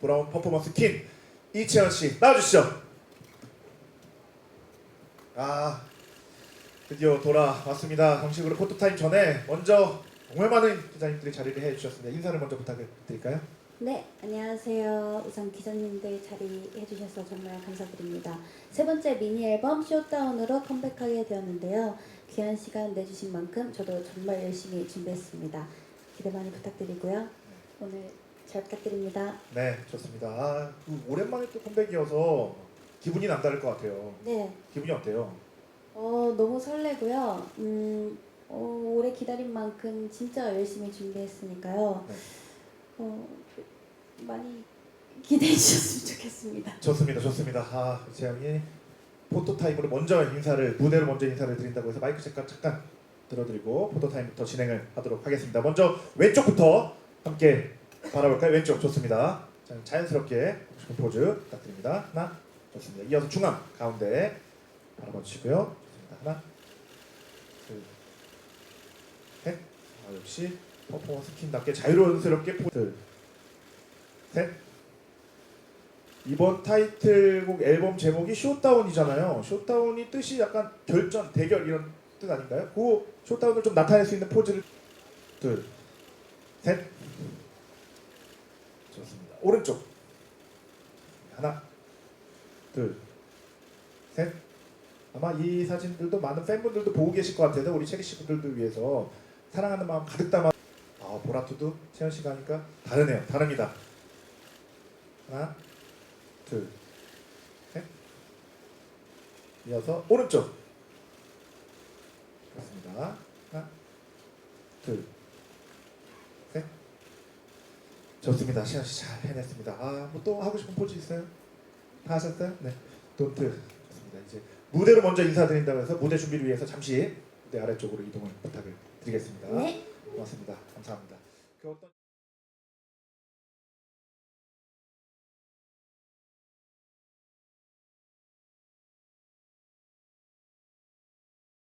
돌아온 퍼포먼스 퀸 이채연 씨 나와주시죠. 아 드디어 돌아왔습니다. 정식으로 포토타임 전에 먼저 정말 많은 기자님들이 자리를 해주셨습니다. 인사를 먼저 부탁드릴까요? 네, 안녕하세요. 우선 기자님들 자리해 주셔서 정말 감사드립니다. 세 번째 미니 앨범 쇼다운으로 컴백하게 되었는데요. 귀한 시간 내주신 만큼 저도 정말 열심히 준비했습니다. 기대 많이 부탁드리고요. 오늘 잘 부탁드립니다. 네 좋습니다. 아, 그 오랜만에 또 컴백이어서 기분이 남다를 것 같아요. 네, 기분이 어때요? 어, 너무 설레고요. 음, 어, 오래 기다린 만큼 진짜 열심히 준비했으니까요. 네. 어, 많이 기대해 주셨으면 좋겠습니다. 좋습니다, 좋습니다. 아 재영이 포토 타임으로 먼저 인사를 무대로 먼저 인사를 드린다고 해서 마이크 잠깐 잠깐 들어드리고 포토 타임부터 진행을 하도록 하겠습니다. 먼저 왼쪽부터 함께 바라볼까요? 왼쪽 좋습니다. 자, 자연스럽게 포즈 부탁드립니다. 하나 좋습니다. 이어서 중앙 가운데 바라봐 주시고요. 하나 둘 셋. 아, 역시 퍼포먼스 퀸답게 자유로운스럽게 포즈 셋. 이번 타이틀곡 앨범 제목이 쇼다운이잖아요. 쇼다운이 뜻이 약간 결전, 대결 이런 뜻 아닌가요? 그 쇼다운을 좀 나타낼 수 있는 포즈를 둘, 셋. 좋습니다. 오른쪽 하나, 둘, 셋. 아마 이 사진들도 많은 팬분들도 보고 계실 것 같아서 우리 체리 씨 분들도 위해서 사랑하는 마음 가득 담아. 아 보라투도 채연 씨가 하니까 다르네요. 다릅니다. 하나, 둘, 셋. 이어서 오른쪽. 그렇습니다. 하나, 둘, 셋. 좋습니다. 시현 씨잘 해냈습니다. 아, 뭐 또 하고 싶은 포즈 있어요? 다 하셨어요? 네. 돈트. 좋습니다. 이제 무대로 먼저 인사드린다고 해서 무대 준비를 위해서 잠시 무대 아래쪽으로 이동을 부탁을 드리겠습니다. 네. 고맙습니다. 감사합니다. 그 어떤